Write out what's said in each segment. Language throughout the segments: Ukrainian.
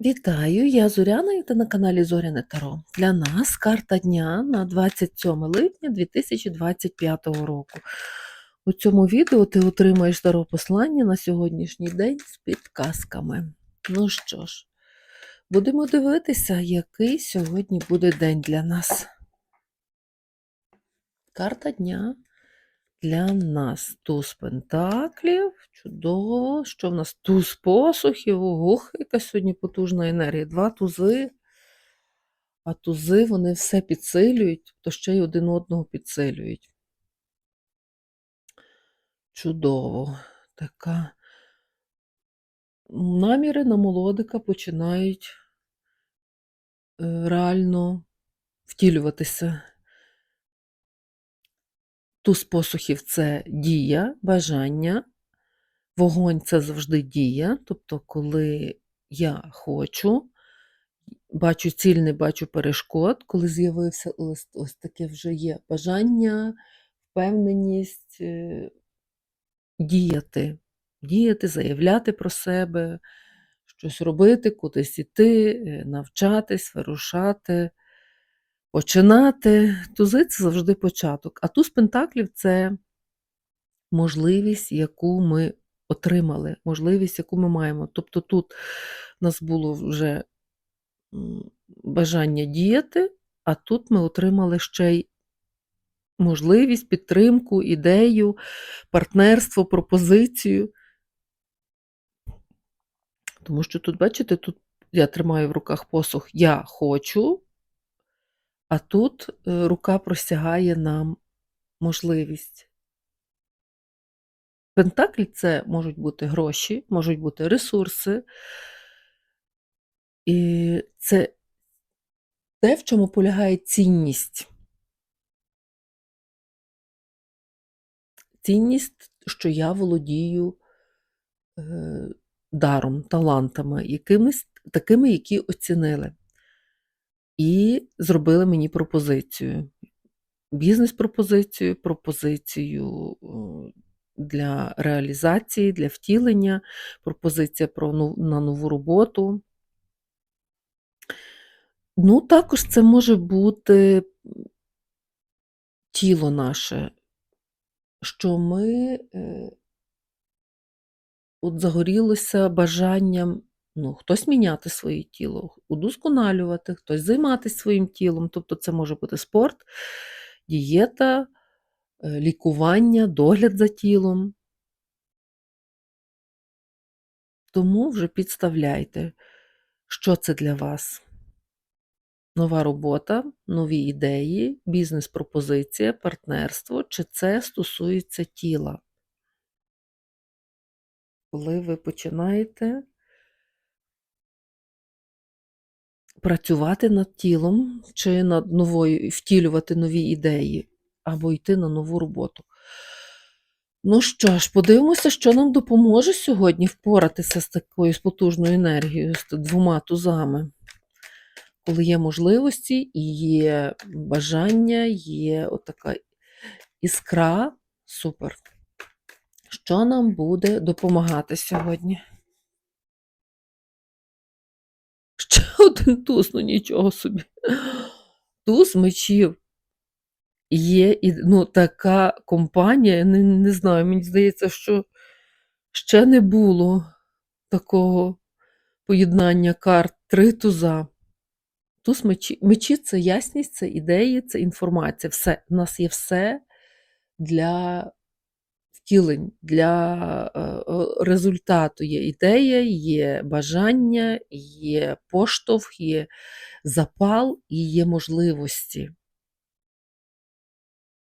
Вітаю, я Зоряна і ти на каналі Зоряне Таро. Для нас карта дня на 27 липня 2025 року. У цьому відео ти отримаєш таро послання на сьогоднішній день з підказками. Ну що ж, будемо дивитися, який сьогодні буде день для нас. Карта дня для нас туз пентаклів. Чудово. Що в нас? Туз посухів. Ох, яка сьогодні потужна енергія. Два тузи. А тузи вони все підсилюють, то ще й один одного підсилюють. Чудово. Така. Наміри на молодика починають е, реально втілюватися. Туз посухів це дія, бажання. Вогонь це завжди дія. Тобто, коли я хочу, бачу ціль, не бачу перешкод, коли з'явився ось, ось таке вже є бажання, впевненість е, діяти, діяти, заявляти про себе, щось робити, кудись іти, е, навчатись, вирушати. Починати. Тузи це завжди початок. А туз пентаклів це можливість, яку ми отримали, можливість, яку ми маємо. Тобто тут у нас було вже бажання діяти, а тут ми отримали ще й можливість, підтримку, ідею, партнерство, пропозицію. Тому що тут, бачите, тут я тримаю в руках посух Я хочу, а тут е, рука простягає нам можливість. Пентаклі це можуть бути гроші, можуть бути ресурси. І це те, в чому полягає цінність. Цінність, що я володію е, даром, талантами, якимись такими, які оцінили. І зробили мені пропозицію. Бізнес-пропозицію, пропозицію е, для реалізації, для втілення, пропозиція про на нову роботу. Ну, також це може бути тіло наше, що ми е, от загорілося бажанням, ну, хтось міняти своє тіло, удосконалювати, хтось займатися своїм тілом. Тобто це може бути спорт, дієта, е, лікування, догляд за тілом. Тому вже підставляйте, що це для вас. Нова робота, нові ідеї, бізнес-пропозиція, партнерство, чи це стосується тіла. Коли ви починаєте працювати над тілом, чи над новою, втілювати нові ідеї, або йти на нову роботу. Ну що ж, подивимося, що нам допоможе сьогодні впоратися з такою потужною енергією, з двома тузами. Коли є можливості, і є бажання, є отака іскра. Супер. Що нам буде допомагати сьогодні? один туз, ну нічого собі. Туз мечів. Є і, ну, така компанія, не, не знаю, мені здається, що ще не було такого поєднання карт три туза. Туз мечі, мечі це ясність, це ідеї, це інформація. Все, У нас є все для втілень, для е, результату. Є ідея, є бажання, є поштовх, є запал і є можливості.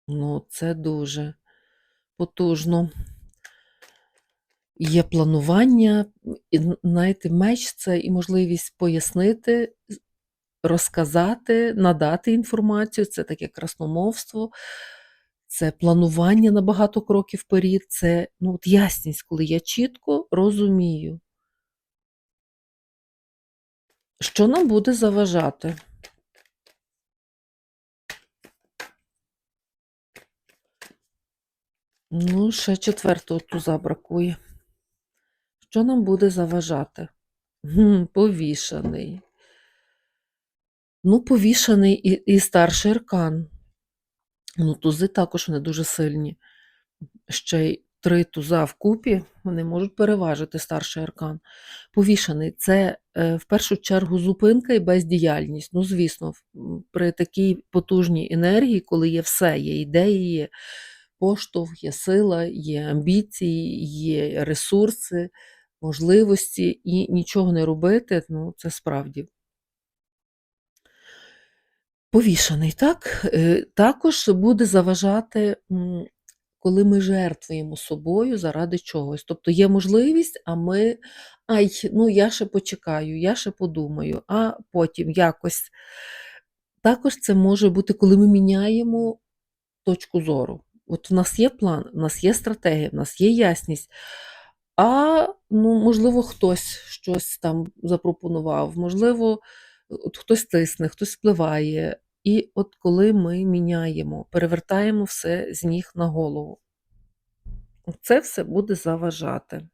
Ну, це дуже потужно. Є планування, і, знаєте, меч це і можливість пояснити, розказати, надати інформацію, це таке красномовство, це планування на багато кроків вперед, це ну, от ясність, коли я чітко розумію, що нам буде заважати. Ну, ще четвертого туза бракує. Що нам буде заважати? Повішаний. Ну, повішаний і, і старший аркан. Ну, тузи також вони дуже сильні. Ще й три туза вкупі, вони можуть переважити старший аркан. Повішаний це е, в першу чергу зупинка і бездіяльність. Ну, звісно, при такій потужній енергії, коли є все, є ідеї, є поштовх, є сила, є амбіції, є ресурси, можливості, і нічого не робити, ну, це справді Повішаний, так? Е, Також буде заважати, коли ми жертвуємо собою заради чогось. Тобто є можливість, а ми, ай, ну я ще почекаю, я ще подумаю, а потім якось. Також це може бути, коли ми міняємо точку зору. От в нас є план, в нас є стратегія, в нас є ясність. А ну, можливо, хтось щось там запропонував, можливо, от хтось тисне, хтось впливає. І от коли ми міняємо, перевертаємо все з ніг на голову, це все буде заважати.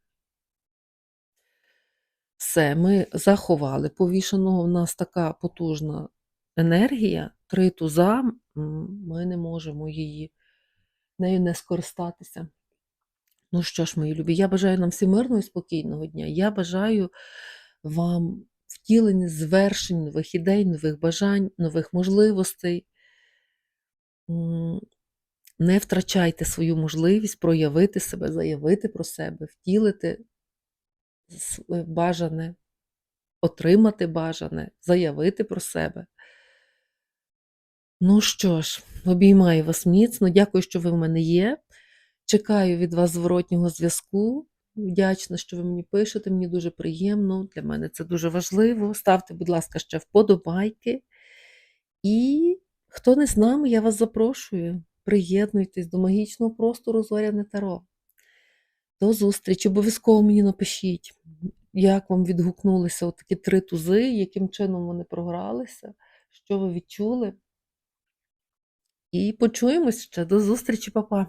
Все, ми заховали повішеного. У нас така потужна енергія, три туза, ми не можемо її нею не скористатися. Ну що ж, мої любі, я бажаю нам всім мирного і спокійного дня. Я бажаю вам втілення звершень, нових ідей, нових бажань, нових можливостей. Не втрачайте свою можливість проявити себе, заявити про себе, втілити бажане, отримати бажане, заявити про себе. Ну що ж, обіймаю вас міцно. Дякую, що ви в мене є. Чекаю від вас зворотнього зв'язку. Вдячна, що ви мені пишете, мені дуже приємно. Для мене це дуже важливо. Ставте, будь ласка, ще вподобайки. І хто не з нами, я вас запрошую. Приєднуйтесь до магічного простору Зоряне Таро. До зустрічі. Обов'язково мені напишіть, як вам відгукнулися такі три тузи, яким чином вони програлися, що ви відчули. І почуємось ще. До зустрічі, папа.